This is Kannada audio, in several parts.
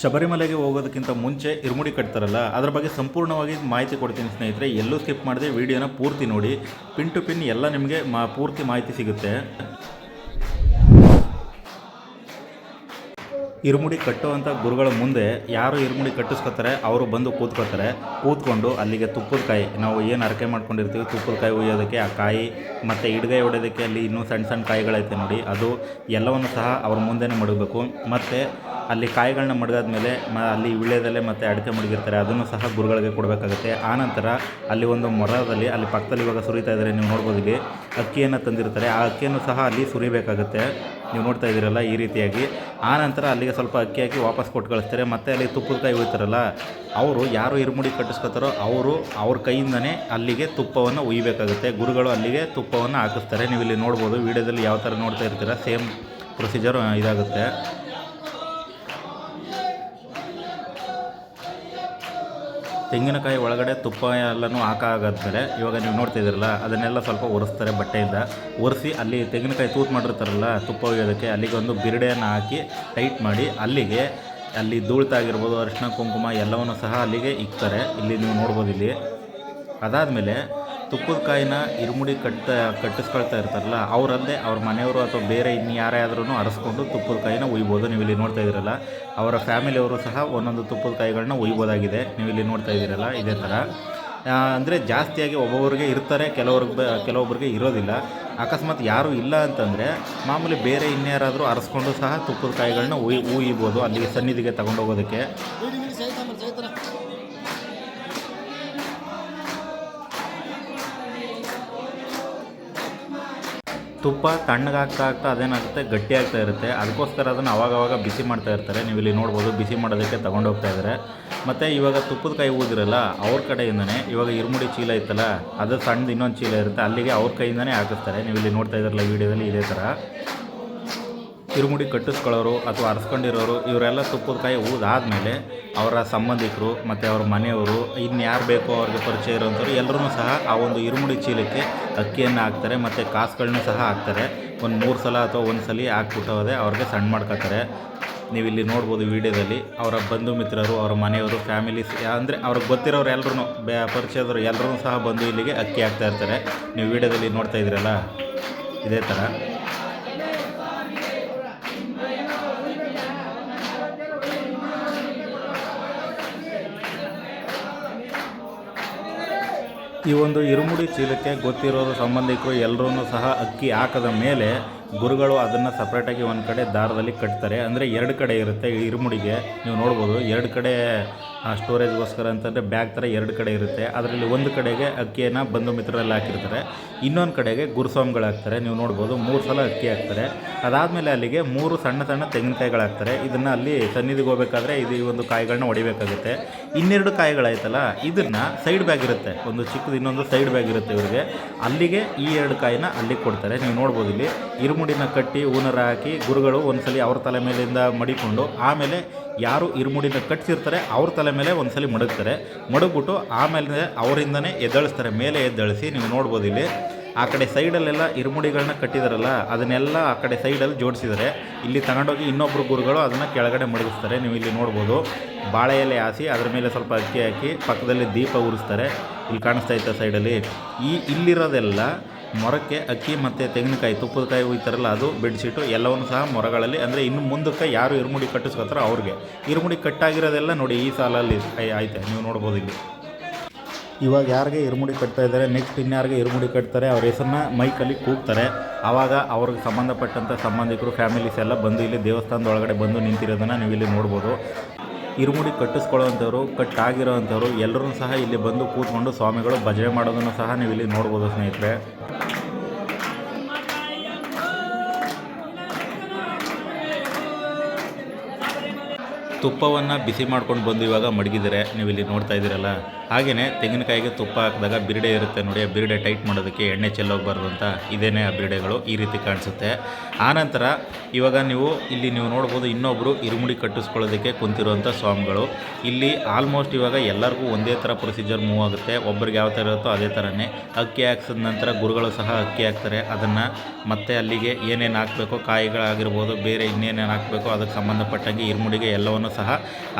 ಶಬರಿಮಲೆಗೆ ಹೋಗೋದಕ್ಕಿಂತ ಮುಂಚೆ ಇರುಮುಡಿ ಕಟ್ತಾರಲ್ಲ, ಅದರ ಬಗ್ಗೆ ಸಂಪೂರ್ಣವಾಗಿ ಮಾಹಿತಿ ಕೊಡ್ತೀನಿ ಸ್ನೇಹಿತರೆ. ಎಲ್ಲೂ ಸ್ಕಿಪ್ ಮಾಡದೆ ವಿಡಿಯೋನ ಪೂರ್ತಿ ನೋಡಿ. ಪಿನ್ ಟು ಪಿನ್ ಎಲ್ಲ ನಿಮಗೆ ಮಾ, ಪೂರ್ತಿ ಮಾಹಿತಿ ಸಿಗುತ್ತೆ. ಇರುಮುಡಿ ಕಟ್ಟುವಂಥ ಗುರುಗಳ ಮುಂದೆ ಯಾರು ಇರುಮುಡಿ ಕಟ್ಟಿಸ್ಕೊತಾರೆ, ಅವರು ಬಂದು ಕೂತ್ಕೋತಾರೆ ಕೂತ್ಕೊಂಡು ಅಲ್ಲಿಗೆ ತುಪ್ಪದ ಕಾಯಿ, ನಾವು ಏನು ಅರಕೆ ಮಾಡ್ಕೊಂಡಿರ್ತೀವಿ, ತುಪ್ಪದ ಕಾಯಿ ಉಯ್ಯೋದಕ್ಕೆ, ಆ ಕಾಯಿ ಮತ್ತು ಇಡ್ಗೈ ಹೊಡೆಯೋದಕ್ಕೆ ಅಲ್ಲಿ ಇನ್ನೂ ಸಣ್ಣ ಸಣ್ಣ ಕಾಯಿಗಳೈತೆ ನೋಡಿ. ಅದು ಎಲ್ಲವನ್ನು ಸಹ ಅವ್ರ ಮುಂದೆನೇ ಮಡಗಬೇಕು. ಮತ್ತು ಅಲ್ಲಿ ಕಾಯಿಗಳನ್ನ ಮಡಗಾದ್ಮೇಲೆ ಮ, ಅಲ್ಲಿ ವಿಳ್ಯದಲ್ಲೇ ಮತ್ತು ಅಡಿಕೆ ಮಡಗಿರ್ತಾರೆ. ಅದನ್ನು ಸಹ ಗುರುಗಳಿಗೆ ಕೊಡಬೇಕಾಗುತ್ತೆ. ಆನಂತರ ಅಲ್ಲಿ ಒಂದು ಮೊರದಲ್ಲಿ, ಅಲ್ಲಿ ಪಕ್ಕದಲ್ಲಿ ಇವಾಗ ಸುರಿತಾ ಇದ್ದಾರೆ ನೀವು ನೋಡ್ಬೋದು ಇಲ್ಲಿ ಅಕ್ಕಿಯನ್ನು ತಂದಿರ್ತಾರೆ. ಆ ಅಕ್ಕಿಯನ್ನು ಸಹ ಅಲ್ಲಿ ಸುರಿಬೇಕಾಗುತ್ತೆ. ನೀವು ನೋಡ್ತಾ ಇದ್ದೀರಲ್ಲ ಈ ರೀತಿಯಾಗಿ. ಆನಂತರ ಅಲ್ಲಿಗೆ ಸ್ವಲ್ಪ ಅಕ್ಕಿ ಹಾಕಿ ವಾಪಸ್ ಕೊಟ್ಟು ಕಳಿಸ್ತಾರೆ ಮತ್ತು ಅಲ್ಲಿ ತುಪ್ಪದ ಕಾಯಿ ಉಯ್ತಾರಲ್ಲ, ಅವರು ಯಾರು ಇರುಮುಡಿ ಕಟ್ಟಿಸ್ಕೊತಾರೋ ಅವರು ಅವ್ರ ಕೈಯಿಂದನೇ ಅಲ್ಲಿಗೆ ತುಪ್ಪವನ್ನು ಉಯ್ಯಬೇಕಾಗುತ್ತೆ ಗುರುಗಳು ಅಲ್ಲಿಗೆ ತುಪ್ಪವನ್ನು ಹಾಕಿಸ್ತಾರೆ. ನೀವು ಇಲ್ಲಿ ನೋಡ್ಬೋದು, ವೀಡಿಯೋದಲ್ಲಿ ಯಾವ ಥರ ನೋಡ್ತಾ ಇರ್ತೀರ, ಸೇಮ್ ಪ್ರೊಸೀಜರ್ ಇದಾಗುತ್ತೆ. ತೆಂಗಿನಕಾಯಿ ಒಳಗಡೆ ತುಪ್ಪ ಎಲ್ಲನೂ ಹಾಕಾಗಾದ್ಮೇಲೆ ಇವಾಗ ನೀವು ನೋಡ್ತಿದ್ದೀರಲ್ಲ ಅದನ್ನೆಲ್ಲ ಸ್ವಲ್ಪ ಒರೆಸ್ತಾರೆ ಬಟ್ಟೆಯಿಂದ. ಒರೆಸಿ ಅಲ್ಲಿ ತೆಂಗಿನಕಾಯಿ ತೂತು ಮಾಡಿರ್ತಾರಲ್ಲ, ತುಪ್ಪ ಒಯ್ಯೋದಕ್ಕೆ ಅಲ್ಲಿಗೆ ಒಂದು ಬಿರಡೆಯನ್ನು ಹಾಕಿ ಟೈಟ್ ಮಾಡಿ ಅಲ್ಲಿಗೆ ಅಲ್ಲಿ ಧೂಳ್ತಾಗಿರ್ಬೋದು ಅರಿಶಿನ, ಕುಂಕುಮ ಎಲ್ಲವನ್ನು ಸಹ ಅಲ್ಲಿಗೆ ಇಕ್ತಾರೆ. ಇಲ್ಲಿ ನೀವು ನೋಡ್ಬೋದು ಇಲ್ಲಿ. ಅದಾದಮೇಲೆ ತುಪ್ಪದ ಕಾಯಿನ ಇರುಮುಡಿ ಕಟ್ಟ, ಕಟ್ಟಿಸ್ಕೊಳ್ತಾ ಇರ್ತಾರಲ್ಲ ಅವರಲ್ಲದೆ ಅವ್ರ ಮನೆಯವರು ಅಥವಾ ಬೇರೆ ಇನ್ನು ಯಾರೇ ಆದ್ರೂ ಅರಸ್ಕೊಂಡು ತುಪ್ಪದ ಕಾಯಿನ ಉಯ್ಬೋದು ನೀವು ಇಲ್ಲಿ ನೋಡ್ತಾ ಇದ್ದೀರಲ್ಲ, ಅವರ ಫ್ಯಾಮಿಲಿಯವರು ಸಹ ಒಂದೊಂದು ತುಪ್ಪದ ಕಾಯಿಗಳನ್ನ ಉಯ್ಬೋದಾಗಿದೆ ನೀವು ಇಲ್ಲಿ ನೋಡ್ತಾ ಇದ್ದೀರಲ್ಲ, ಇದೇ ಥರ. ಅಂದರೆ ಜಾಸ್ತಿಯಾಗಿ ಒಬ್ಬೊಬ್ಬರಿಗೆ ಇರ್ತಾರೆ, ಕೆಲವ್ರಿಗೆ ಕೆಲವೊಬ್ಬರಿಗೆ ಇರೋದಿಲ್ಲ. ಅಕಸ್ಮಾತ್ ಯಾರೂ ಇಲ್ಲ ಅಂತಂದರೆ ಮಾಮೂಲಿ ಬೇರೆ ಇನ್ಯಾರಾದರೂ ಅರಸ್ಕೊಂಡು ಸಹ ತುಪ್ಪದ ಕಾಯಿಗಳನ್ನ ಉಯ್ ಉಯ್ಬೋದು ಅಲ್ಲಿಗೆ ಸನ್ನಿಧಿಗೆ ತಗೊಂಡೋಗೋದಕ್ಕೆ. ತುಪ್ಪ ತಣ್ಣಗಾಗ್ತಾ ಆಗ್ತಾ ಅದೇನಾಗುತ್ತೆ? ಗಟ್ಟಿ ಆಗ್ತಾ ಇರುತ್ತೆ. ಅದಕ್ಕೋಸ್ಕರ ಅದನ್ನು ಅವಾಗವಾಗ ಬಿಸಿ ಮಾಡ್ತಾ ಇರ್ತಾರೆ. ನೀವು ಇಲ್ಲಿ ನೋಡ್ಬೋದು, ಬಿಸಿ ಮಾಡೋದಕ್ಕೆ ತಗೊಂಡೋಗ್ತಾ ಇದ್ದಾರೆ ಮತ್ತು ಇವಾಗ ತುಪ್ಪದ ಕೈ ಊದಿರಲ್ಲ, ಅವ್ರ ಕಡೆಯಿಂದನೇ. ಇವಾಗ ಇರುಮುಡಿ ಚೀಲ ಇತ್ತಲ್ಲ ಅದು ಸಣ್ಣದು ಇನ್ನೊಂದು ಚೀಲ ಇರುತ್ತೆ. ಅಲ್ಲಿಗೆ ಅವ್ರ ಕೈಯಿಂದನೇ ಹಾಕಿಸ್ತಾರೆ. ನೀವು ಇಲ್ಲಿ ನೋಡ್ತಾ ಇದ್ದಾರಲ್ಲ ವೀಡಿಯೋದಲ್ಲಿ ಇದೇ ಥರ ಇರುಮುಡಿ ಕಟ್ಟಿಸ್ಕೊಳ್ಳೋರು ಅಥವಾ ಅರ್ಸ್ಕೊಂಡಿರೋರು, ಇವರೆಲ್ಲ ತುಪ್ಪದ ಕಾಯಿ ಊದಾದಮೇಲೆ ಅವರ ಸಂಬಂಧಿಕರು ಮತ್ತು ಅವ್ರ ಮನೆಯವರು ಇನ್ನು ಯಾರು ಬೇಕೋ ಅವ್ರಿಗೆ ಪರಿಚಯ ಇರೋಂಥವ್ರು ಎಲ್ಲರೂ ಸಹ ಆ ಒಂದು ಇರುಮುಡಿ ಚೀಲಕ್ಕೆ ಅಕ್ಕಿಯನ್ನು ಹಾಕ್ತಾರೆ, ಮತ್ತು ಕಾಸುಗಳನ್ನೂ ಸಹ ಹಾಕ್ತಾರೆ. ಒಂದು ಮೂರು ಸಲ ಅಥವಾ ಒಂದು ಸಲ ಹಾಕ್ಬಿಟ್ಟು ಹೋದೆ ಅವ್ರಿಗೆ ಸಣ್ಣ ಮಾಡ್ಕೋತಾರೆ. ನೀವು ಇಲ್ಲಿ ನೋಡ್ಬೋದು ವಿಡಿಯೋದಲ್ಲಿ ಅವರ ಬಂಧು ಮಿತ್ರರು, ಅವರ ಮನೆಯವರು, ಫ್ಯಾಮಿಲೀಸ್, ಅಂದರೆ ಅವ್ರಿಗೆ ಗೊತ್ತಿರೋರು ಎಲ್ಲರೂ ಬೇ, ಪರಿಚಯದವರು ಎಲ್ಲರೂ ಸಹ ಬಂದು ಇಲ್ಲಿಗೆ ಅಕ್ಕಿ ಹಾಕ್ತಾ ಇರ್ತಾರೆ. ನೀವು ವಿಡಿಯೋದಲ್ಲಿ ನೋಡ್ತಾ ಇದ್ದೀರಲ್ಲ? ಇದೇ ಥರ. ಈ ಒಂದು ಇರುಮುಡಿ ಚೀಲಕ್ಕೆ ಗೊತ್ತಿರೋರು ಸಂಬಂಧಿಕರು ಎಲ್ಲರೂ ಸಹ ಅಕ್ಕಿ ಹಾಕದ ಮೇಲೆ ಗುರುಗಳು ಅದನ್ನು ಸಪ್ರೇಟಾಗಿ ಒಂದು ಕಡೆ ದಾರದಲ್ಲಿ ಕಟ್ತಾರೆ. ಅಂದರೆ ಎರಡು ಕಡೆ ಇರುತ್ತೆ ಇರುಮುಡಿಗೆ. ನೀವು ನೋಡ್ಬೋದು, ಎರಡು ಕಡೆ ಸ್ಟೋರೇಜ್ಗೋಸ್ಕರ ಅಂತಂದರೆ ಬ್ಯಾಗ್ ಥರ ಎರಡು ಕಡೆ ಇರುತ್ತೆ. ಅದರಲ್ಲಿ ಒಂದು ಕಡೆಗೆ ಅಕ್ಕಿಯನ್ನು ಬಂಧು ಮಿತ್ರರಲ್ಲಿ ಹಾಕಿರ್ತಾರೆ. ಇನ್ನೊಂದು ಕಡೆಗೆ ಗುರುಸ್ವಾಮಿಗಳು ಹಾಕ್ತಾರೆ. ನೀವು ನೋಡ್ಬೋದು ಮೂರು ಸಲ ಅಕ್ಕಿ ಹಾಕ್ತಾರೆ. ಅದಾದಮೇಲೆ ಅಲ್ಲಿಗೆ ಮೂರು ಸಣ್ಣ ಸಣ್ಣ ತೆಂಗಿನಕಾಯಿಗಳು ಹಾಕ್ತಾರೆ. ಇದನ್ನು ಅಲ್ಲಿ ಸನ್ನಿಧಿಗೆ ಹೋಗ್ಬೇಕಾದ್ರೆ ಇದು ಈ ಒಂದು ಕಾಯಿಗಳನ್ನ ಹೊಡಿಬೇಕಾಗುತ್ತೆ. ಇನ್ನೆರಡು ಕಾಯಿಗಳಾಯ್ತಲ್ಲ ಇದನ್ನು ಸೈಡ್ ಬ್ಯಾಗ್ ಇರುತ್ತೆ. ಒಂದು ಚಿಕ್ಕದು ಇನ್ನೊಂದು ಸೈಡ್ ಬ್ಯಾಗ್ ಇರುತ್ತೆ ಇವರಿಗೆ. ಅಲ್ಲಿಗೆ ಈ ಎರಡು ಕಾಯಿನ ಅಲ್ಲಿಗೆ ಕೊಡ್ತಾರೆ. ನೀವು ನೋಡ್ಬೋದು ಇಲ್ಲಿ ಇರುಮುಡಿನ ಕಟ್ಟಿ ಹೂನರ ಹಾಕಿ ಗುರುಗಳು ಒಂದ್ಸಲಿ ಅವ್ರ ತಲೆ ಮೇಲಿಂದ ಮಡಿಕೊಂಡು ಆಮೇಲೆ ಯಾರು ಇರುಮುಡಿನ ಕಟ್ಟಿಸಿರ್ತಾರೆ ಅವ್ರ ತಲೆ ಮೇಲೆ ಒಂದ್ಸಲಿ ಮಡಗ್ತಾರೆ. ಮಡಗ್ಬಿಟ್ಟು ಆಮೇಲೆ ಅವರಿಂದನೇ ಎದ್ದಳಿಸ್ತಾರೆ. ಮೇಲೆ ಎದ್ದಳಿಸಿ ನೀವು ನೋಡ್ಬೋದು ಇಲ್ಲಿ. ಆ ಕಡೆ ಸೈಡಲ್ಲೆಲ್ಲ ಇರುಮುಡಿಗಳನ್ನ ಕಟ್ಟಿದಾರಲ್ಲ, ಅದನ್ನೆಲ್ಲ ಆ ಕಡೆ ಸೈಡಲ್ಲಿ ಜೋಡಿಸಿದ್ದಾರೆ ಇಲ್ಲಿ ತಗೊಂಡೋಗಿ ಇನ್ನೊಬ್ಬರು ಗುರುಗಳು ಅದನ್ನು ಕೆಳಗಡೆ ಮಡಗಿಸ್ತಾರೆ. ನೀವು ಇಲ್ಲಿ ನೋಡ್ಬೋದು. ಬಾಳೆ ಎಲೆ ಹಾಸಿ ಅದರ ಮೇಲೆ ಸ್ವಲ್ಪ ಅಕ್ಕಿ ಹಾಕಿ ಪಕ್ಕದಲ್ಲಿ ದೀಪ ಉರಿಸ್ತಾರೆ. ಇಲ್ಲಿ ಕಾಣಿಸ್ತಾ ಇತ್ತು ಸೈಡಲ್ಲಿ. ಈ ಇಲ್ಲಿರೋದೆಲ್ಲ ಮೊರಕ್ಕೆ, ಅಕ್ಕಿ ಮತ್ತು ತೆಂಗಿನಕಾಯಿ ತುಪ್ಪದ ಕಾಯಿ ಉಯ್ತಾರಲ್ಲ, ಅದು ಬೆಡ್ಶೀಟು, ಎಲ್ಲವನ್ನು ಸಹ ಮೊರಗಳಲ್ಲಿ. ಅಂದರೆ ಇನ್ನು ಮುಂದಕ್ಕೆ ಯಾರು ಇರುಮುಡಿ ಕಟ್ಟಿಸ್ಕೊತಾರೋ ಅವ್ರಿಗೆ. ಇರುಮುಡಿ ಕಟ್ಟಾಗಿರೋದೆಲ್ಲ ನೋಡಿ ಈ ಸಾಲಲ್ಲಿ ಐತೆ ನೀವು ನೋಡ್ಬೋದು ಇಲ್ಲಿ. ಇವಾಗ ಯಾರಿಗೆ ಇರುಮುಡಿ ಕಟ್ತಾ ಇದ್ದಾರೆ, ನೆಕ್ಸ್ಟ್ ಇನ್ಯಾರಿಗೆ ಇರುಮುಡಿ ಕಟ್ತಾರೆ, ಅವ್ರ ಹೆಸರನ್ನ ಮೈಕಲ್ಲಿ ಕೂಗ್ತಾರೆ. ಆವಾಗ ಅವ್ರಿಗೆ ಸಂಬಂಧಪಟ್ಟಂಥ ಸಂಬಂಧಿಕರು, ಫ್ಯಾಮಿಲೀಸ್ ಎಲ್ಲ ಬಂದು ಇಲ್ಲಿ ದೇವಸ್ಥಾನದ ಒಳಗಡೆ ಬಂದು ನಿಂತಿರೋದನ್ನು ನೀವು ಇಲ್ಲಿ ನೋಡ್ಬೋದು. ಇರುಮುಡಿ ಕಟ್ಟಿಸ್ಕೊಳ್ಳೋವಂಥವ್ರು ಕಟ್ಟಾಗಿರೋವಂಥವ್ರು ಎಲ್ಲರೂ ಸಹ ಇಲ್ಲಿ ಬಂದು ಕೂತ್ಕೊಂಡು ಸ್ವಾಮಿಗಳು ಭಜನೆ ಮಾಡೋದನ್ನು ಸಹ ನೀವು ಇಲ್ಲಿ ನೋಡ್ಬೋದು ಸ್ನೇಹಿತರೆ. ತುಪ್ಪವನ್ನು ಬಿಸಿ ಮಾಡ್ಕೊಂಡು ಬಂದು ಇವಾಗ ಮಡಗಿದ್ದಾರೆ ನೀವು ಇಲ್ಲಿ ನೋಡ್ತಾ ಇದ್ದೀರಲ್ಲ? ಹಾಗೆಯೇ ತೆಂಗಿನಕಾಯಿಗೆ ತುಪ್ಪ ಹಾಕಿದಾಗ ಬಿರುಡೆ ಇರುತ್ತೆ ನೋಡಿ, ಆ ಬಿರಿಡೆ ಟೈಟ್ ಮಾಡೋದಕ್ಕೆ ಎಣ್ಣೆ ಚೆಲ್ಲೋಗ್ಬಾರ್ದು ಅಂತ ಇದೇನೆ ಆ ಬಿರಡೆಗಳು ಈ ರೀತಿ ಕಾಣಿಸುತ್ತೆ. ಆನಂತರ ಇವಾಗ ನೀವು ಇಲ್ಲಿ ನೀವು ನೋಡ್ಬೋದು ಇನ್ನೊಬ್ಬರು ಇರುಮುಡಿ ಕಟ್ಟಿಸ್ಕೊಳ್ಳೋದಕ್ಕೆ ಕುಂತಿರುವಂಥ ಸ್ವಾಮಿಗಳು. ಇಲ್ಲಿ ಆಲ್ಮೋಸ್ಟ್ ಇವಾಗ ಎಲ್ಲರಿಗೂ ಒಂದೇ ಥರ ಪ್ರೊಸೀಜರ್ ಮೂವ್ ಆಗುತ್ತೆ. ಒಬ್ಬರಿಗೆ ಯಾವ ಥರ ಇರುತ್ತೋ ಅದೇ ಥರನೇ ಅಕ್ಕಿ ಹಾಕ್ಸಿದ ನಂತರ ಗುರುಗಳು ಸಹ ಅಕ್ಕಿ ಹಾಕ್ತಾರೆ. ಅದನ್ನು ಮತ್ತೆ ಅಲ್ಲಿಗೆ ಏನೇನು ಹಾಕಬೇಕು ಕಾಯಿಗಳಾಗಿರ್ಬೋದು, ಬೇರೆ ಇನ್ನೇನೇನು ಹಾಕಬೇಕು ಅದಕ್ಕೆ ಸಂಬಂಧಪಟ್ಟಂಗೆ ಇರುಮುಡಿಗೆ ಎಲ್ಲವನ್ನು ಎಲ್ಲವನ್ನು ಸಹ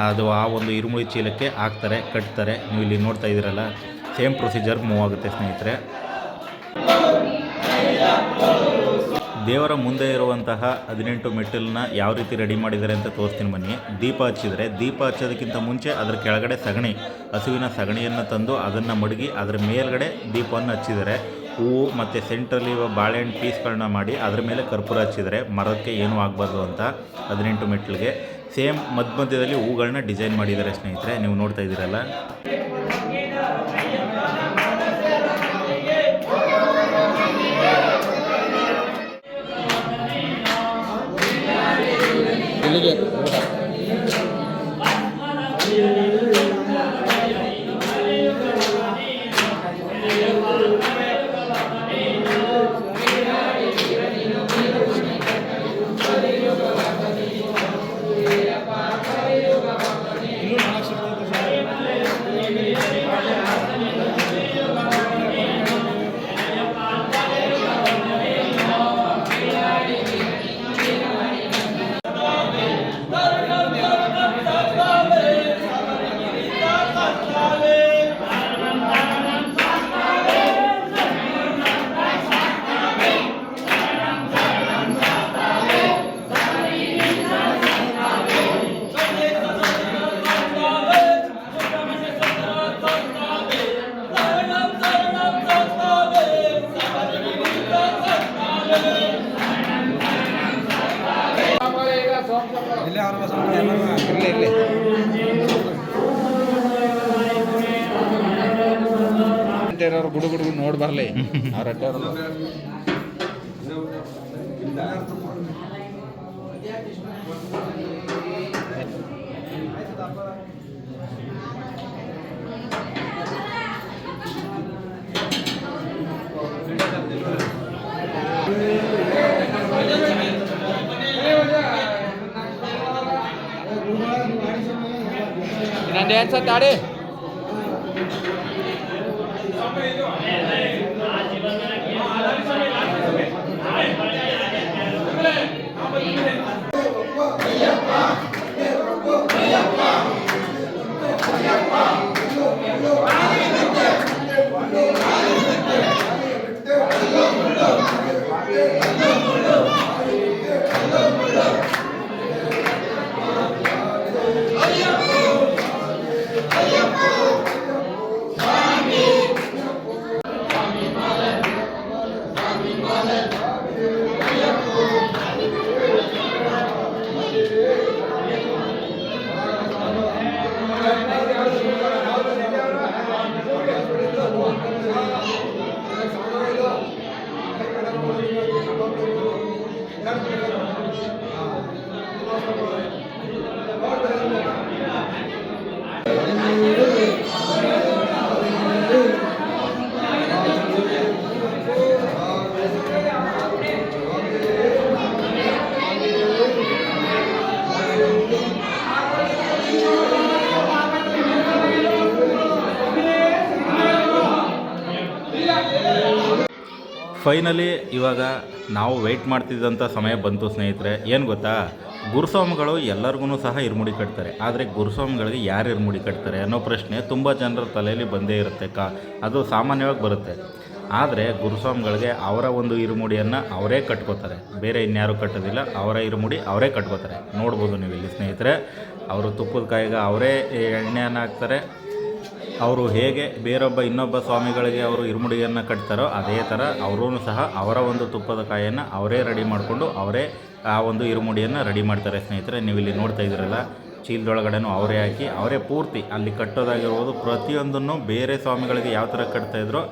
ಅದು ಆ ಒಂದು ಇರುಮುಳಿ ಚೀಲಕ್ಕೆ ಹಾಕ್ತಾರೆ, ಕಟ್ತಾರೆ. ನೀವು ಇಲ್ಲಿ ನೋಡ್ತಾ ಇದ್ದೀರಲ್ಲ, ಸೇಮ್ ಪ್ರೊಸೀಜರ್ ಮೂವ್ ಆಗುತ್ತೆ ಸ್ನೇಹಿತರೆ. ದೇವರ ಮುಂದೆ ಇರುವಂತಹ ಹದಿನೆಂಟು ಮೆಟ್ಟಲನ್ನ ಯಾವ ರೀತಿ ರೆಡಿ ಮಾಡಿದ್ದಾರೆ ಅಂತ ತೋರಿಸ್ತೀನಿ ಬನ್ನಿ. ದೀಪ ಹಚ್ಚಿದರೆ ದೀಪ ಹಚ್ಚೋದಕ್ಕಿಂತ ಮುಂಚೆ ಅದರ ಕೆಳಗಡೆ ಸಗಣಿ, ಹಸುವಿನ ಸಗಣಿಯನ್ನು ತಂದು ಅದನ್ನು ಮಡಗಿ ಅದರ ಮೇಲ್ಗಡೆ ದೀಪವನ್ನು ಹಚ್ಚಿದ್ದಾರೆ. ಹೂವು ಮತ್ತು ಸೆಂಟ್ರಲ್ಲಿ ಬಾಳೆಹಣ್ಣು ಪೀಸ್ಗಳನ್ನ ಮಾಡಿ ಅದರ ಮೇಲೆ ಕರ್ಪೂರ ಹಚ್ಚಿದರೆ ಮರಕ್ಕೆ ಏನೂ ಆಗಬಾರ್ದು ಅಂತ ಹದಿನೆಂಟು ಮೆಟ್ಟಲಿಗೆ. ಸೇಮ್ ಮಧ್ಯ ಮಧ್ಯದಲ್ಲಿ ಹೂಗಳನ್ನ ಡಿಸೈನ್ ಮಾಡಿದ್ದಾರೆ ಸ್ನೇಹಿತರೆ ನೀವು ನೋಡ್ತಾ ಇದ್ದೀರಲ್ಲ. ಇಲ್ಲೇ ಇಲ್ಲೇ. ಇರೋರು ಗುಡು ಗುಡುಗು ನೋಡಿ ಬರಲಿ. ಅವ್ರ ಅಡ್ಡ ಇರೋಲ್ಲ ಇನ್ನೊಂದು ಏನು ಸತ್ ಆಡಿ ಫೈನಲಿ ಇವಾಗ ನಾವು ವೆಯ್ಟ್ ಮಾಡ್ತಿದ್ದಂಥ ಸಮಯ ಬಂತು ಸ್ನೇಹಿತರೆ. ಏನು ಗೊತ್ತಾ? ಗುರುಸ್ವಾಮಿಗಳು ಎಲ್ಲರಿಗೂ ಸಹ ಇರುಮುಡಿ ಕಟ್ತಾರೆ. ಆದರೆ ಗುರುಸ್ವಾಮಿಗಳಿಗೆ ಯಾರು ಇರುಮುಡಿ ಕಟ್ತಾರೆ ಅನ್ನೋ ಪ್ರಶ್ನೆ ತುಂಬ ಜನರ ತಲೆಯಲ್ಲಿ ಬಂದೇ ಇರುತ್ತೆ ಕಾ. ಅದು ಸಾಮಾನ್ಯವಾಗಿ ಬರುತ್ತೆ. ಆದರೆ ಗುರುಸ್ವಾಮಿಗಳಿಗೆ ಅವರ ಒಂದು ಇರುಮುಡಿಯನ್ನು ಅವರೇ ಕಟ್ಕೋತಾರೆ. ಬೇರೆ ಇನ್ಯಾರು ಕಟ್ಟೋದಿಲ್ಲ, ಅವರ ಇರುಮುಡಿ ಅವರೇ ಕಟ್ಕೋತಾರೆ. ನೋಡ್ಬೋದು ನೀವು ಇಲ್ಲಿ ಸ್ನೇಹಿತರೆ. ಅವರು ತುಪ್ಪದ ಕಾಯಿಗೆ ಅವರೇ ಎಣ್ಣೆಯನ್ನು ಹಾಕ್ತಾರೆ. ಅವರು ಹೇಗೆ ಬೇರೊಬ್ಬ ಇನ್ನೊಬ್ಬ ಸ್ವಾಮಿಗಳಿಗೆ ಅವರು ಇರುಮುಡಿಯನ್ನು ಕಟ್ತಾರೋ ಅದೇ ಥರ ಅವರೂ ಸಹ ಅವರ ಒಂದು ತುಪ್ಪದ ಕಾಯನ್ನು ಅವರೇ ರೆಡಿ ಮಾಡಿಕೊಂಡು ಅವರೇ ಆ ಒಂದು ಇರುಮುಡಿಯನ್ನು ರೆಡಿ ಮಾಡ್ತಾರೆ. ಸ್ನೇಹಿತರೆ ನೀವು ಇಲ್ಲಿ ನೋಡ್ತಾ ಇದ್ದೀರಲ್ಲ, ಚೀಲದೊಳಗಡೆನೂ ಅವರೇ ಹಾಕಿ ಅವರೇ ಪೂರ್ತಿ ಅಲ್ಲಿ ಕಟ್ಟೋದಾಗಿರ್ಬೋದು ಪ್ರತಿಯೊಂದನ್ನು ಬೇರೆ ಸ್ವಾಮಿಗಳಿಗೆ ಯಾವ ಥರ ಕಟ್ತಾಯಿದ್ರೋ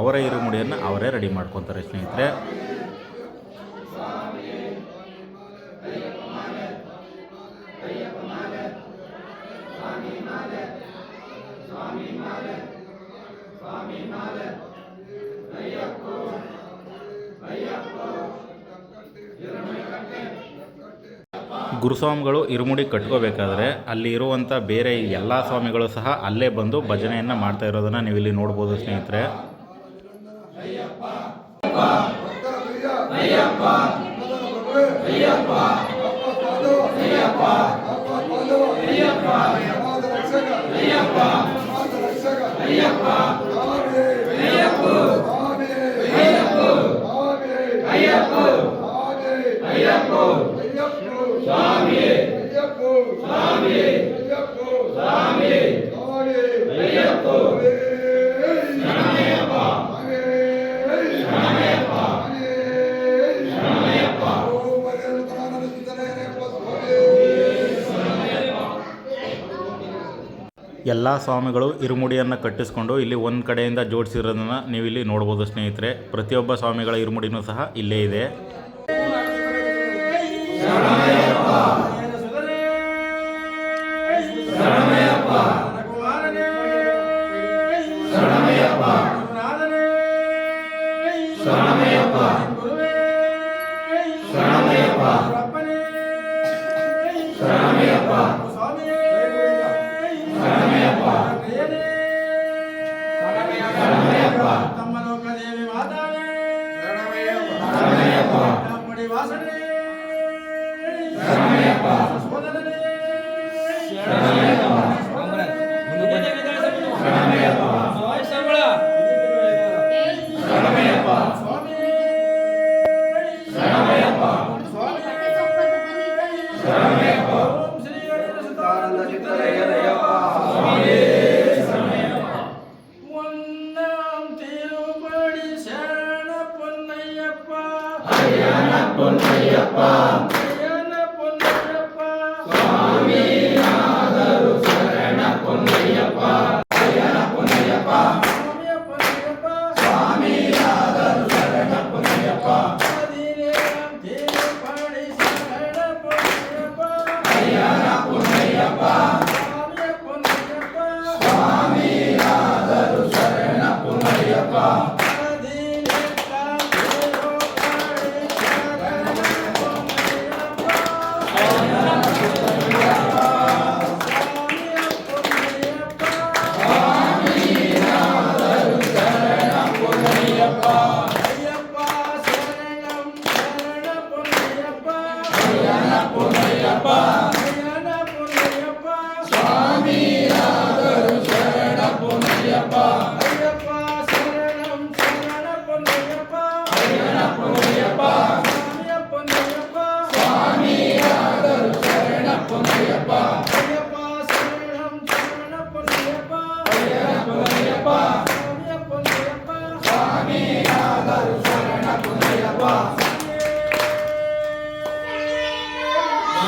ಅವರ ಇರುಮುಡಿಯನ್ನು ಅವರೇ ರೆಡಿ ಮಾಡ್ಕೊತಾರೆ. ಸ್ನೇಹಿತರೆ ಗುರುಸ್ವಾಮಿಗಳು ಇರುಮುಡಿ ಕಟ್ಕೋಬೇಕಾದ್ರೆ ಅಲ್ಲಿ ಇರುವಂಥ ಬೇರೆ ಎಲ್ಲ ಸ್ವಾಮಿಗಳು ಸಹ ಅಲ್ಲೇ ಬಂದು ಭಜನೆಯನ್ನು ಮಾಡ್ತಾ ಇರೋದನ್ನು ನೀವು ಇಲ್ಲಿ ನೋಡ್ಬೋದು ಸ್ನೇಹಿತರೆ. ಸ್ವಾಮಿಗಳು ಇರುಮುಡಿಯನ್ನು ಕಟ್ಟಿಸಿಕೊಂಡು ಇಲ್ಲಿ ಒಂದು ಕಡೆಯಿಂದ ಜೋಡಿಸಿರೋದನ್ನು ನೀವು ಇಲ್ಲಿ ನೋಡ್ಬೋದು ಸ್ನೇಹಿತರೆ. ಪ್ರತಿಯೊಬ್ಬ ಸ್ವಾಮಿಗಳ ಇರುಮುಡಿನೂ ಸಹ ಇಲ್ಲೇ ಇದೆ.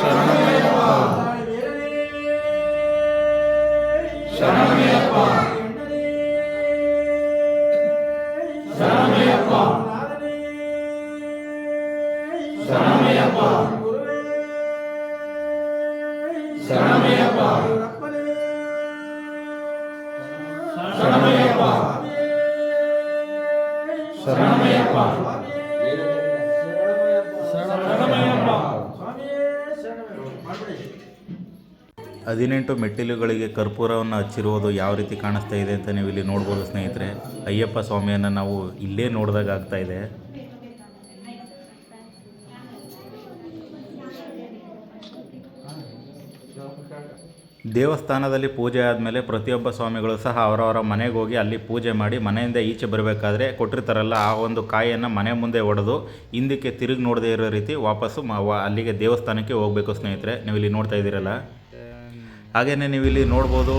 네. ಹದಿನೆಂಟು ಮೆಟ್ಟಿಲುಗಳಿಗೆ ಕರ್ಪೂರವನ್ನು ಹಚ್ಚಿರುವುದು ಯಾವ ರೀತಿ ಕಾಣಿಸ್ತಾ ಇದೆ ಅಂತ ನೀವು ಇಲ್ಲಿ ನೋಡ್ಬೋದು ಸ್ನೇಹಿತರೆ. ಅಯ್ಯಪ್ಪ ಸ್ವಾಮಿಯನ್ನು ನಾವು ಇಲ್ಲೇ ನೋಡಿದಾಗ ಆಗ್ತಾ ಇದೆ. ದೇವಸ್ಥಾನದಲ್ಲಿ ಪೂಜೆ ಆದಮೇಲೆ ಪ್ರತಿಯೊಬ್ಬ ಸ್ವಾಮಿಗಳು ಸಹ ಅವರವರ ಮನೆಗೆ ಹೋಗಿ ಅಲ್ಲಿ ಪೂಜೆ ಮಾಡಿ ಮನೆಯಿಂದ ಈಚೆ ಬರಬೇಕಾದ್ರೆ ಕೊಟ್ಟಿರ್ತಾರಲ್ಲ ಆ ಒಂದು ಕಾಯಿಯನ್ನು ಮನೆ ಮುಂದೆ ಒಡೆದು ಹಿಂದಕ್ಕೆ ತಿರುಗಿ ನೋಡದೇ ಇರೋ ರೀತಿ ವಾಪಸ್ಸು ಅಲ್ಲಿಗೆ ದೇವಸ್ಥಾನಕ್ಕೆ ಹೋಗಬೇಕು ಸ್ನೇಹಿತರೆ. ನೀವು ಇಲ್ಲಿ ನೋಡ್ತಾ ಇದ್ದೀರಲ್ಲ. ಹಾಗೆಯೇ ನೀವು ಇಲ್ಲಿ ನೋಡ್ಬೋದು,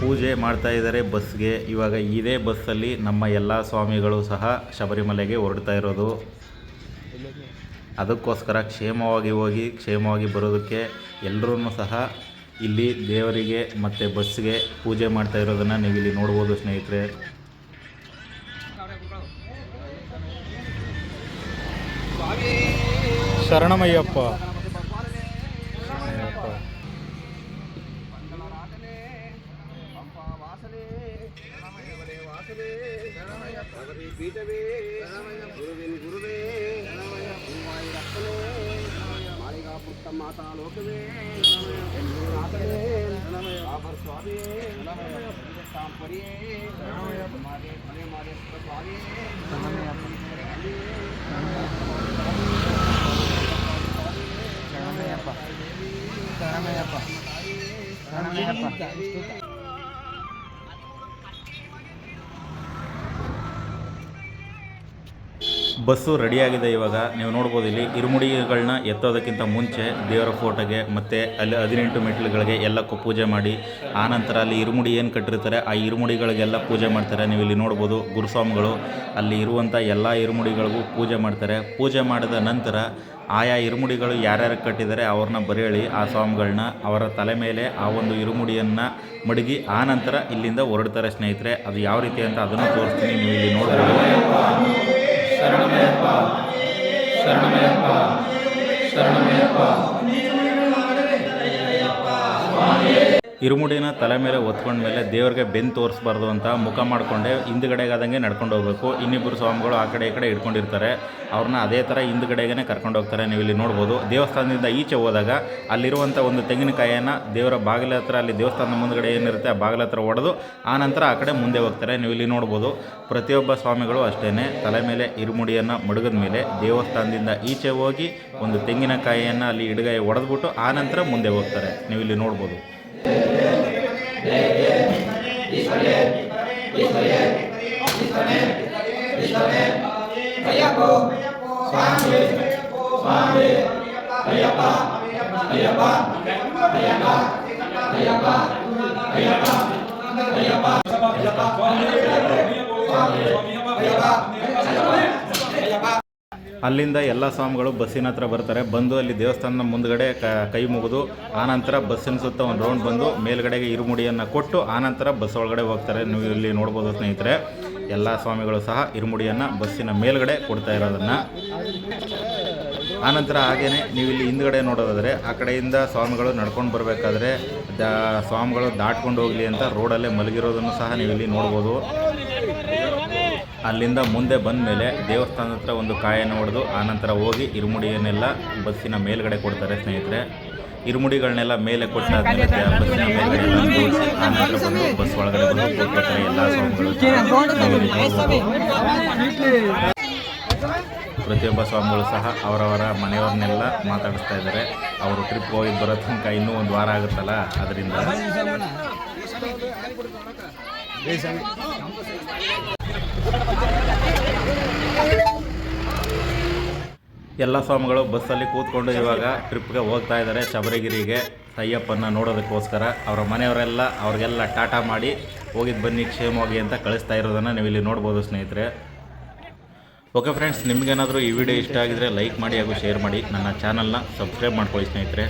ಪೂಜೆ ಮಾಡ್ತಾ ಇದ್ದಾರೆ ಬಸ್ಗೆ. ಇವಾಗ ಇದೇ ಬಸ್ಸಲ್ಲಿ ನಮ್ಮ ಎಲ್ಲ ಸ್ವಾಮಿಗಳು ಸಹ ಶಬರಿಮಲೆಗೆ ಹೊರಡ್ತಾ ಇರೋದು. ಅದಕ್ಕೋಸ್ಕರ ಕ್ಷೇಮವಾಗಿ ಹೋಗಿ, ಕ್ಷೇಮವಾಗಿ ಬರೋದಕ್ಕೆ ಎಲ್ಲರೂ ಸಹ ಇಲ್ಲಿ ದೇವರಿಗೆ ಮತ್ತು ಬಸ್ಗೆ ಪೂಜೆ ಮಾಡ್ತಾ ಇರೋದನ್ನು ನೀವು ಇಲ್ಲಿ ನೋಡ್ಬೋದು ಸ್ನೇಹಿತರೆ. ಶರಣಮಯ್ಯಪ್ಪ. நமச்சிதவே குருவின் குருவே மாளிகா புத்த மாதா லோகவே ஆபர் சுவாமியே தாம்பரியே மாதே மலே மாதே சுவாமியே சரணமையப்பா சரணமையப்பா சரணமையப்பா ಬಸ್ಸು ರೆಡಿಯಾಗಿದೆ ಇವಾಗ. ನೀವು ನೋಡ್ಬೋದು ಇಲ್ಲಿ ಇರುಮುಡಿಗಳನ್ನ ಎತ್ತೋದಕ್ಕಿಂತ ಮುಂಚೆ ದೇವರ ಫೋಟೋಗೆ ಮತ್ತು ಅಲ್ಲಿ ಹದಿನೆಂಟು ಮೆಟ್ಲುಗಳಿಗೆ ಎಲ್ಲಕ್ಕೂ ಪೂಜೆ ಮಾಡಿ, ಆನಂತರ ಅಲ್ಲಿ ಇರುಮುಡಿ ಏನು ಕಟ್ಟಿರ್ತಾರೆ, ಆ ಇರುಮುಡಿಗಳಿಗೆಲ್ಲ ಪೂಜೆ ಮಾಡ್ತಾರೆ. ನೀವು ಇಲ್ಲಿ ನೋಡ್ಬೋದು ಗುರುಸ್ವಾಮಿಗಳು ಅಲ್ಲಿ ಇರುವಂಥ ಎಲ್ಲ ಇರುಮುಡಿಗಳಿಗೂ ಪೂಜೆ ಮಾಡ್ತಾರೆ. ಪೂಜೆ ಮಾಡಿದ ನಂತರ ಆಯಾ ಇರುಮುಡಿಗಳು ಯಾರ್ಯಾರು ಕಟ್ಟಿದ್ದಾರೆ ಅವ್ರನ್ನ ಬರೆಯಳಿ ಆ ಸ್ವಾಮಿಗಳನ್ನ ಅವರ ತಲೆ ಮೇಲೆ ಆ ಒಂದು ಇರುಮುಡಿಯನ್ನು ಮಡಗಿ ಆ ನಂತರ ಇಲ್ಲಿಂದ ಹೊರಡ್ತಾರೆ ಸ್ನೇಹಿತರೆ. ಅದು ಯಾವ ರೀತಿ ಅಂತ ಅದನ್ನು ತೋರಿಸ್ತೀನಿ. ನೀವು ಇಲ್ಲಿ ನೋಡ್ಬೋದು. ಶರಣಮಯ್ಯಪ್ಪ ಶರಣಮಯ್ಯಪ್ಪ ಶರಣಮಯ್ಯಪ್ಪ ಇರುಮುಡಿನ ತಲೆ ಮೇಲೆ ಒತ್ಕೊಂಡ ಮೇಲೆ ದೇವ್ರಿಗೆ ಬೆನ್ ತೋರಿಸ್ಬಾರ್ದು ಅಂತ ಮುಖ ಮಾಡಿಕೊಂಡೆ, ಹಿಂದ್ಗಡೆಗಾದಂಗೆ ನಡ್ಕೊಂಡು ಹೋಗ್ಬೇಕು. ಇನ್ನಿಬ್ಬರು ಸ್ವಾಮಿಗಳು ಆ ಕಡೆ ಈ ಕಡೆ ಇಟ್ಕೊಂಡಿರ್ತಾರೆ ಅವ್ರನ್ನ ಅದೇ ಥರ ಹಿಂದ್ಗಡೆಗೆ ಕರ್ಕೊಂಡು ಹೋಗ್ತಾರೆ. ನೀವು ಇಲ್ಲಿ ನೋಡ್ಬೋದು. ದೇವಸ್ಥಾನದಿಂದ ಈಚೆ ಹೋದಾಗ ಅಲ್ಲಿರುವಂಥ ಒಂದು ತೆಂಗಿನಕಾಯಿಯನ್ನು ದೇವರ ಬಾಗಿಲ ಹತ್ರ, ಅಲ್ಲಿ ದೇವಸ್ಥಾನದ ಮುಂದ್ಗಡೆ ಏನಿರುತ್ತೆ ಆ ಬಾಗಿಲ ಹತ್ರ ಒಡೆದು ಆ ನಂತರ ಆ ಕಡೆ ಮುಂದೆ ಹೋಗ್ತಾರೆ. ನೀವು ಇಲ್ಲಿ ನೋಡ್ಬೋದು. ಪ್ರತಿಯೊಬ್ಬ ಸ್ವಾಮಿಗಳು ಅಷ್ಟೇ ತಲೆ ಮೇಲೆ ಇರುಮುಡಿಯನ್ನು ಮಡಗದ ಮೇಲೆ ದೇವಸ್ಥಾನದಿಂದ ಈಚೆ ಹೋಗಿ ಒಂದು ತೆಂಗಿನಕಾಯಿಯನ್ನು ಅಲ್ಲಿ ಇಡಗಾಯಿ ಹೊಡೆದ್ಬಿಟ್ಟು ಆ ನಂತರ ಮುಂದೆ ಹೋಗ್ತಾರೆ. ನೀವು ಇಲ್ಲಿ ನೋಡ್ಬೋದು. అయ్యప్పో స్వామి స్వామి అయ్యప్ప అయ్యప్ప అయ్యప్ప అయ్యప్ప అయ్యప్ప అయ్యప్ప అయ్యప్ప స్వామి స్వామి అయ్యప్ప అయ్యప్ప ಅಲ್ಲಿಂದ ಎಲ್ಲ ಸ್ವಾಮಿಗಳು ಬಸ್ಸಿನ ಹತ್ರ ಬರ್ತಾರೆ. ಬಂದು ಅಲ್ಲಿ ದೇವಸ್ಥಾನದ ಮುಂದಗಡೆ ಕ ಮುಗಿದು, ಆನಂತರ ಬಸ್ಸಿನ ಸುತ್ತ ಒಂದು ರೌಂಡ್ ಬಂದು ಮೇಲ್ಗಡೆಗೆ ಇರುಮುಡಿಯನ್ನು ಕೊಟ್ಟು, ಆನಂತರ ಬಸ್ ಒಳಗಡೆ ಹೋಗ್ತಾರೆ. ನೀವು ಇಲ್ಲಿ ನೋಡ್ಬೋದು ಸ್ನೇಹಿತರೆ. ಎಲ್ಲ ಸ್ವಾಮಿಗಳು ಸಹ ಇರುಮುಡಿಯನ್ನು ಬಸ್ಸಿನ ಮೇಲ್ಗಡೆ ಕೊಡ್ತಾ ಇರೋದನ್ನು. ಆನಂತರ ಹಾಗೆಯೇ ನೀವು ಇಲ್ಲಿ ಹಿಂದ್ಗಡೆ ನೋಡೋದಾದರೆ, ಆ ಕಡೆಯಿಂದ ಸ್ವಾಮಿಗಳು ನಡ್ಕೊಂಡು ಬರಬೇಕಾದ್ರೆ, ದ, ಸ್ವಾಮಿಗಳು ದಾಟ್ಕೊಂಡು ಹೋಗಲಿ ಅಂತ ರೋಡಲ್ಲೇ ಮಲಗಿರೋದನ್ನು ಸಹ ನೀವು ಇಲ್ಲಿ ನೋಡ್ಬೋದು. ಅಲ್ಲಿಂದ ಮುಂದೆ ಬಂದ ಮೇಲೆ ದೇವಸ್ಥಾನದ ಹತ್ರ ಒಂದು ಕಾಯನ್ನು ಹೊಡೆದು ಆನಂತರ ಹೋಗಿ ಇರುಮುಡಿಯನ್ನೆಲ್ಲ ಬಸ್ಸಿನ ಮೇಲ್ಗಡೆ ಕೊಡ್ತಾರೆ ಸ್ನೇಹಿತರೆ ಇರುಮುಡಿಗಳನ್ನೆಲ್ಲ ಮೇಲೆ ಕೊಟ್ಟಾದ್ಮೇಲೆ ಬಸ್ಸಿನ ಮೇಲ್ಗಡೆ ಬಸ್ ಒಳಗಡೆ ಬಂದು ಎಲ್ಲ. ಪ್ರತಿಯೊಬ್ಬ ಸ್ವಾಮಿಗಳು ಸಹ ಅವರವರ ಮನೆಯವ್ರನ್ನೆಲ್ಲ ಮಾತಾಡಿಸ್ತಾ ಇದ್ದಾರೆ ಅವರು ಟ್ರಿಪ್ ಹೋಗಿ ಬರೋ ತನಕ ಇನ್ನೂ ಒಂದು ವಾರ ಆಗುತ್ತಲ್ಲ ಅದರಿಂದ ಎಲ್ಲ ಸ್ವಾಮಿಗಳು ಬಸ್ಸಲ್ಲಿ ಕೂತ್ಕೊಂಡು ಇವಾಗ ಟ್ರಿಪ್ಗೆ ಹೋಗ್ತಾ ಇದ್ದಾರೆ ಶಬರಿಗಿರಿಗೆ. ಅಯ್ಯಪ್ಪನ ನೋಡೋದಕ್ಕೋಸ್ಕರ ಅವರ ಮನೆಯವರೆಲ್ಲ ಅವ್ರಿಗೆಲ್ಲ ಟಾಟಾ ಮಾಡಿ ಹೋಗಿದ್ದು ಬನ್ನಿ ಕ್ಷೇಮವಾಗಿ ಅಂತ ಕಳಿಸ್ತಾ ಇರೋದನ್ನು ನೀವು ಇಲ್ಲಿ ನೋಡ್ಬೋದು ಸ್ನೇಹಿತರೆ. ಓಕೆ ಫ್ರೆಂಡ್ಸ್ ನಿಮಗೇನಾದರೂ ಈ ವಿಡಿಯೋ ಇಷ್ಟ ಆಗಿದ್ರೆ ಲೈಕ್ ಮಾಡಿ ಹಾಗೂ ಶೇರ್ ಮಾಡಿ. ನನ್ನ ಚಾನಲ್ನ ಸಬ್ಸ್ಕ್ರೈಬ್ ಮಾಡ್ಕೊಳ್ಳಿ ಸ್ನೇಹಿತರೆ.